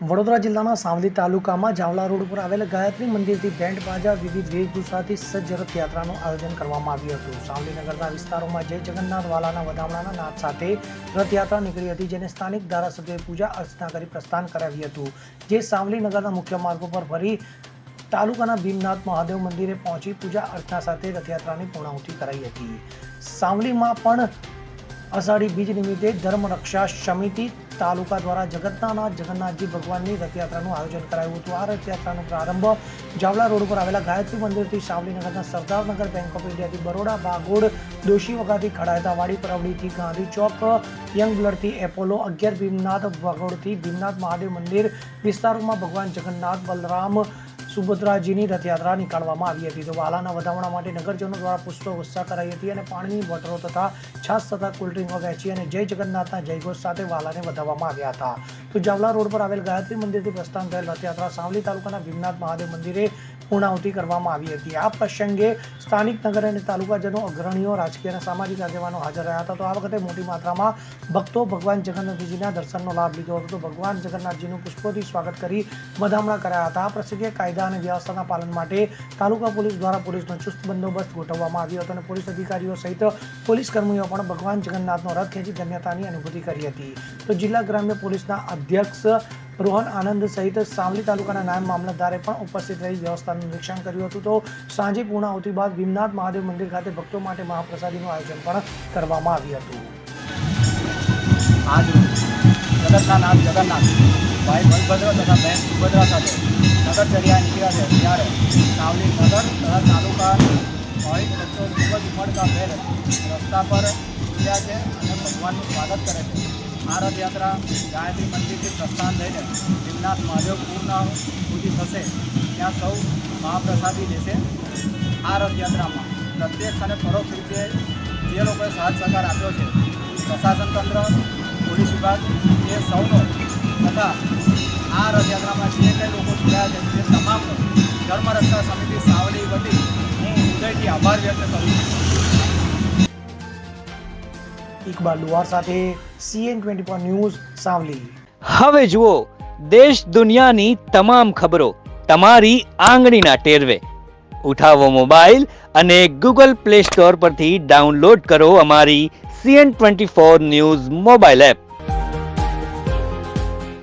વડોદરા જિલ્લાના સાવલી તાલુકામાં જાવલા રોડ પર આવેલ ગાયત્રી મંદિરથી બેન્ડ બાજા વિવિધ વેશભૂષાથી સજ્જ રથયાત્રાનું આયોજન કરવામાં આવ્યું હતું. સાવલીનગરના વિસ્તારોમાં જય જગન્નાથ, વાલાના વધામણાના નાદ સાથે રથયાત્રા નીકળી હતી, જેને સ્થાનિક ધારાસભ્યોએ પૂજા અર્ચના કરી પ્રસ્થાન કરાવ્યું હતું. જે સાવલીનગરના મુખ્ય માર્ગો પર ફરી તાલુકાના ભીમનાથ મહાદેવ મંદિરે પહોંચી પૂજા અર્ચના સાથે રથયાત્રાની પૂર્ણાહુતિ કરાઈ હતી. સાવલીમાં પણ અષાઢી બીજ નિમિત્તે ધર્મરક્ષા સમિતિ તાલુકા દ્વારા જગતનાથ જગન્નાથજી ભગવાનની રથયાત્રાનું આયોજન કરાયું હતું. આ રથયાત્રાનો પ્રારંભ જાવલા રોડ ઉપર આવેલા ગાયત્રી મંદિરથી સાવલીનગરના સરદારનગર બેંક ઓફ ઇન્ડિયાથી બરોડા, બાગોડ ખડડાયતા વાડી પરવડીથી ગાંધી ચોક, યંગ બ્લડથી એપોલો, અગિયાર ભીમનાથ વાગોડથી ભીમનાથ મહાદેવ મંદિર વિસ્તારોમાં ભગવાન જગન્નાથ, બલરામ સુભદ્રાજીની રથયાત્રા નીકાળવામાં આવી હતી. તો વાલાના વધામણા માટે નગરજનો દ્વારા પુષ્પ ઉત્સાહ કરાઈ હતી અને પાણીની બોટલો તથા છાશ તથા કોલ્ડ્રિંકો વહેંચી અને જય જગન્નાથના જયઘોષ સાથે વાલાને વધાવવામાં આવ્યા હતા. તો જાવલા રોડ પર આવેલ ગાયત્રી મંદિરથી પ્રસ્થાન થયેલ રથયાત્રા સાવલી તાલુકાના ભીમનાથ મહાદેવ મંદિરે પૂર્ણાહુતિ કરવામાં આવી હતી. આ પ્રસંગે સ્થાનિક નગર અને તાલુકાજનો અગ્રણીઓ, રાજકીય અને સામાજિક આગેવાનો હાજર રહ્યા હતા. તો આ વખતે મોટી માત્રામાં ભક્તો ભગવાન જગન્નાથજીના દર્શનનો લાભ લીધો હતો. ભગવાન જગન્નાથજીનું પુષ્પોથી સ્વાગત કરી વધામણા કરાયા હતા. આ પ્રસંગે કાયદા અને વ્યવસ્થાના પાલન માટે તાલુકા પોલીસ દ્વારા પોલીસનો ચુસ્ત બંદોબસ્ત ગોઠવવામાં આવ્યો હતો અને પોલીસ અધિકારીઓ સહિત પોલીસ કર્મીઓ પણ ભગવાન જગન્નાથનો રથ ખેંચી ધન્યતાની અનુભૂતિ કરી હતી. તો જિલ્લા ગ્રામ્ય પોલીસના અધ્યક્ષ રોહન આનંદ સહિત સાવલી તાલુકાના નાયબ મામલતદારે પણ ઉપસ્થિત રહી વ્યવસ્થાનું નિરીક્ષણ કર્યું હતું. તો સાંજે પૂર્ણાહુતિ બાદ ભીમનાથ મહાદેવ મંદિર ખાતે ભક્તો માટે મહાપ્રસાદીનું આયોજન પણ કરવામાં આવ્યું હતું. આજ જગન્નાથ. ભાઈ બલભદ્ર તથા બહેન સુભદ્રા સાથે નગરચર્યા નીકળ્યા છે. ત્યારે સાવલી નગર તથા તાલુકા હોય રસ્તો ખૂબ જ ઉમળતા ભેર રસ્તા પર નીકળ્યા છે અને ભગવાનનું સ્વાગત કરે છે. આ રથયાત્રા ગાયત્રી મંદિરથી પ્રસ્થાન લઈને ભીમનાથ મહાદેવ પૂર્ણ સુધી થશે. ત્યાં સૌ મહાપ્રસાદી લેશે આ રથયાત્રામાં પ્રત્યક્ષ અને પરોક્ષ રીતે જે લોકોએ સાથ સહકાર આપ્યો છે, પ્રશાસન તંત્ર, પોલીસ વિભાગ, એ સૌનો તથા આ રથયાત્રામાં જે કંઈ લોકો જોડાયા છે. તે તમામ ધર્મ રક્ષા સમિતિ સાવલી વતી હું હૃદયથી આભાર વ્યક્ત કરું છું. ઇકબાલ લુવાર સાથે CN twenty four news Savli. હવે જુઓ દેશ દુનિયાની તમામ ખબરો તમારી આંગળીના ટેરવે. ઉઠાવો મોબાઈલ અને ગૂગલ પ્લે સ્ટોર પરથી ડાઉનલોડ કરો અમારી CN twenty four news mobile app.